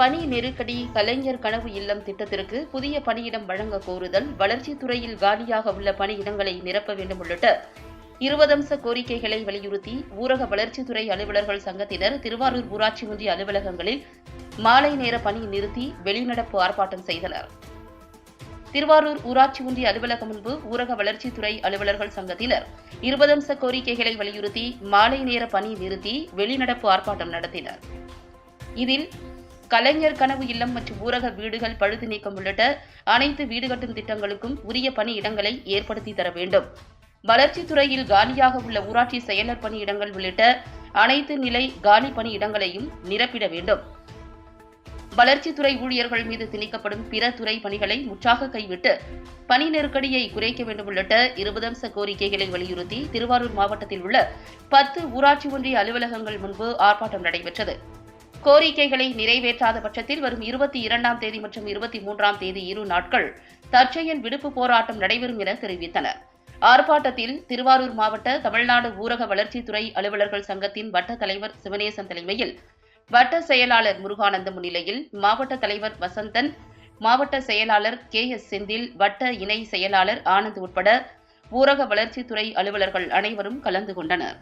பணி நெருக்கடி கலைஞர் கனவு இல்லம் திட்டத்திற்கு புதிய பணியிடம் வழங்க கோருதல் வளர்ச்சித் துறையில் காலியாக உள்ள பணியிடங்களை நிரப்ப வேண்டும் உள்ளிட்ட இருபதம்ச கோரிக்கைகளை வலியுறுத்தி ஊரக வளர்ச்சித்துறை அலுவலர்கள் சங்கத்தினர் திருவாரூர் ஊராட்சி ஒன்றிய அலுவலகங்களில் மாலை நேர பணி நிறுத்தி வெளிநடப்பு ஆர்ப்பாட்டம் செய்தனர். திருவாரூர் ஊராட்சி ஒன்றிய அலுவலகம் முன்பு ஊரக வளர்ச்சித்துறை அலுவலர்கள் சங்கத்தினர் இருபதம்ச கோரிக்கைகளை வலியுறுத்தி மாலை நேர பணி நிறுத்தி வெளிநடப்பு ஆர்ப்பாட்டம் நடத்தினர். இதில் கலைஞர் கனவு இல்லம் மற்றும் ஊரக வீடுகள் பழுது நீக்கம் உள்ளிட்ட அனைத்து வீடு கட்டும் திட்டங்களுக்கும் உரிய பணி இடங்களை ஏற்படுத்தி தர வேண்டும். வளர்ச்சித் துறையில் காலியாக உள்ள ஊராட்சி செயலர் பணியிடங்கள் உள்ளிட்ட அனைத்து நிலை காலி பணி இடங்களையும் நிரப்பிட வேண்டும். வளர்ச்சித்துறை ஊழியர்கள் மீது திணிக்கப்படும் பிற துறை பணிகளை முற்றாக கைவிட்டு பணி நெருக்கடியை குறைக்க வேண்டும் உள்ளிட்ட இருபது அம்ச கோரிக்கைகளை வலியுறுத்தி திருவாரூர் மாவட்டத்தில் உள்ள பத்து ஊராட்சி ஒன்றிய அலுவலகங்கள் முன்பு ஆர்ப்பாட்டம் நடைபெற்றது. கோரிக்கைகளை நிறைவேற்றாத பட்சத்தில் வரும் இருபத்தி இரண்டாம் தேதி மற்றும் இருபத்தி மூன்றாம் தேதி இரு நாட்கள் தற்செயல் விடுப்பு போராட்டம் நடைபெறும் என தெரிவித்தனர். ஆர்ப்பாட்டத்தில் திருவாரூர் மாவட்ட தமிழ்நாடு ஊரக வளர்ச்சித்துறை அலுவலர்கள் சங்கத்தின் வட்ட தலைவர் சிவனேசன் தலைமையில் வட்ட செயலாளர் முருகானந்தம் முன்னிலையில் மாவட்ட தலைவர் வசந்தன் மாவட்ட செயலாளர் கே எஸ் செந்தில் வட்ட இணை செயலாளர் ஆனந்த் உட்பட ஊரக வளர்ச்சித்துறை அலுவலர்கள் அனைவரும் கலந்து கொண்டனர்.